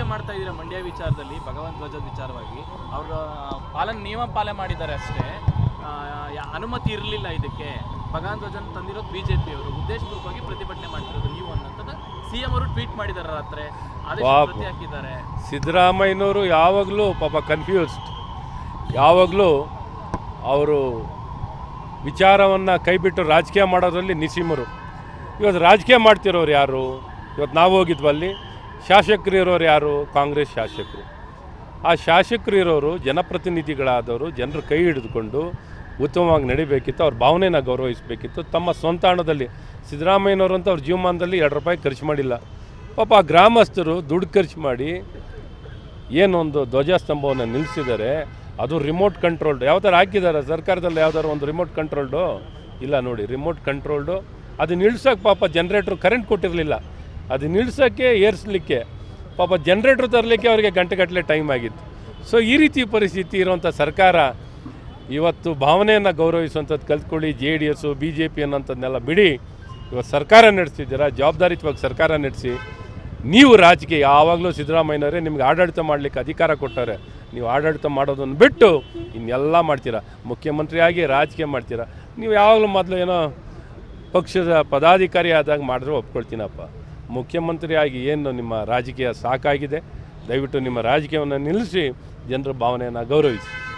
ಟೀಕೆ ಮಾಡ್ತಾ ಇದ್ದೀರಾ ಮಂಡ್ಯ ವಿಚಾರದಲ್ಲಿ ಭಗವಂತ ಧ್ವಜದ ವಿಚಾರವಾಗಿ? ಅವರು ಪಾಲನ್ ನಿಯಮ ಪಾಲನೆ ಮಾಡಿದ್ದಾರೆ ಅಷ್ಟೇ. ಅನುಮತಿ ಇರಲಿಲ್ಲ ಇದಕ್ಕೆ. ಭಗವಂತ ಧ್ವಜನ ತಂದಿರೋದು ಬಿಜೆಪಿ ಅವರು ಉದ್ದೇಶಪೂರ್ವಕವಾಗಿ ಪ್ರತಿಭಟನೆ ಮಾಡ್ತಿರೋದು ನೀವು ಅನ್ನೋಂಥದ್ದು ಸಿ ಎಂ ಅವರು ಟ್ವೀಟ್ ಮಾಡಿದ್ದಾರೆ ರಾತ್ರಿ. ಪ್ರತಿ ಹಾಕಿದ್ದಾರೆ. ಸಿದ್ದರಾಮಯ್ಯನವರು ಯಾವಾಗಲೂ ಪಾಪ ಕನ್ಫ್ಯೂಸ್ಡ್ ಯಾವಾಗಲೂ ಅವರು ವಿಚಾರವನ್ನು ಕೈಬಿಟ್ಟು ರಾಜಕೀಯ ಮಾಡೋದ್ರಲ್ಲಿ ನಿಸೀಮರು. ಇವತ್ತು ರಾಜಕೀಯ ಮಾಡ್ತಿರೋರು ಯಾರು? ಇವತ್ತು ನಾವು ಹೋಗಿದ್ವಲ್ಲಿ. ಶಾಸಕರು ಇರೋರು ಯಾರು? ಕಾಂಗ್ರೆಸ್ ಶಾಸಕರು. ಆ ಶಾಸಕರು ಇರೋರು ಜನಪ್ರತಿನಿಧಿಗಳಾದವರು, ಜನರು ಕೈ ಹಿಡಿದುಕೊಂಡು ಉತ್ತಮವಾಗಿ ನಡಿಬೇಕಿತ್ತು, ಅವ್ರ ಭಾವನೆನ ಗೌರವಿಸಬೇಕಿತ್ತು. ತಮ್ಮ ಸ್ವಂತ ಹಣದಲ್ಲಿ ಸಿದ್ದರಾಮಯ್ಯನವರು ಅಂತ ಅವ್ರ ಜೀವಮಾನದಲ್ಲಿ ಎರಡು ರೂಪಾಯಿ ಖರ್ಚು ಮಾಡಿಲ್ಲ. ಪಾಪ ಗ್ರಾಮಸ್ಥರು ದುಡ್ಡು ಖರ್ಚು ಮಾಡಿ ಏನೊಂದು ಧ್ವಜಸ್ತಂಭವನ್ನು ನಿಲ್ಲಿಸಿದ್ದಾರೆ ಅದು ರಿಮೋಟ್ ಕಂಟ್ರೋಲ್ಡ್ ಯಾವ ಥರ ಹಾಕಿದ್ದಾರೆ? ಸರ್ಕಾರದಲ್ಲಿ ಯಾವ್ದಾದ್ರು ಒಂದು ರಿಮೋಟ್ ಕಂಟ್ರೋಲ್ಡು ಇಲ್ಲ ನೋಡಿ ರಿಮೋಟ್ ಕಂಟ್ರೋಲ್ಡು ಅದು ನಿಲ್ಸೋಕೆ ಪಾಪ ಜನ್ರೇಟ್ರು ಕರೆಂಟ್ ಕೊಟ್ಟಿರಲಿಲ್ಲ. ಅದು ನಿಲ್ಸೋಕ್ಕೆ, ಏರಿಸ್ಲಿಕ್ಕೆ. ಪಾಪ ಜನ್ರೇಟ್ರ್ ತರಲಿಕ್ಕೆ ಅವರಿಗೆ ಗಂಟೆಗಟ್ಟಲೆ ಟೈಮ್ ಆಗಿತ್ತು. ಸೊ ಈ ರೀತಿ ಪರಿಸ್ಥಿತಿ ಇರುವಂಥ ಸರ್ಕಾರ ಇವತ್ತು ಭಾವನೆಯನ್ನು ಗೌರವಿಸುವಂಥದ್ದು ಕಲ್ತ್ಕೊಳ್ಳಿ J D S B J P ಅನ್ನೋಂಥದ್ದನ್ನೆಲ್ಲ ಬಿಡಿ. ಇವತ್ತು ಸರ್ಕಾರ ನಡೆಸ್ತಿದ್ದೀರಾ? ಜವಾಬ್ದಾರಿತ್ವಾಗಿ ಸರ್ಕಾರ ನಡೆಸಿ. ನೀವು ರಾಜಕೀಯ, ಯಾವಾಗಲೂ ಸಿದ್ದರಾಮಯ್ಯನವರೇ ನಿಮ್ಗೆ ಆಡಳಿತ ಮಾಡಲಿಕ್ಕೆ ಅಧಿಕಾರ ಕೊಟ್ಟರೆ ನೀವು ಆಡಳಿತ ಮಾಡೋದನ್ನು ಬಿಟ್ಟು ಇನ್ನೆಲ್ಲ ಮಾಡ್ತೀರಾ? ಮುಖ್ಯಮಂತ್ರಿಯಾಗಿ ರಾಜಕೀಯ ಮಾಡ್ತೀರಾ? ನೀವು ಯಾವಾಗಲೂ ಮೊದಲು ಏನೋ ಪಕ್ಷದ ಪದಾಧಿಕಾರಿ ಆದಾಗ ಮಾಡಿದ್ರೆ ಒಪ್ಕೊಳ್ತೀನಪ್ಪ. ಮುಖ್ಯಮಂತ್ರಿಯಾಗಿ ಏನು ನಿಮ್ಮ ರಾಜಕೀಯ ಸಾಕಾಗಿದೆ? ದಯವಿಟ್ಟು ನಿಮ್ಮ ರಾಜಕೀಯವನ್ನು ನಿಲ್ಲಿಸಿ. ಜನರ ಭಾವನೆಯನ್ನು ಗೌರವಿಸಿ.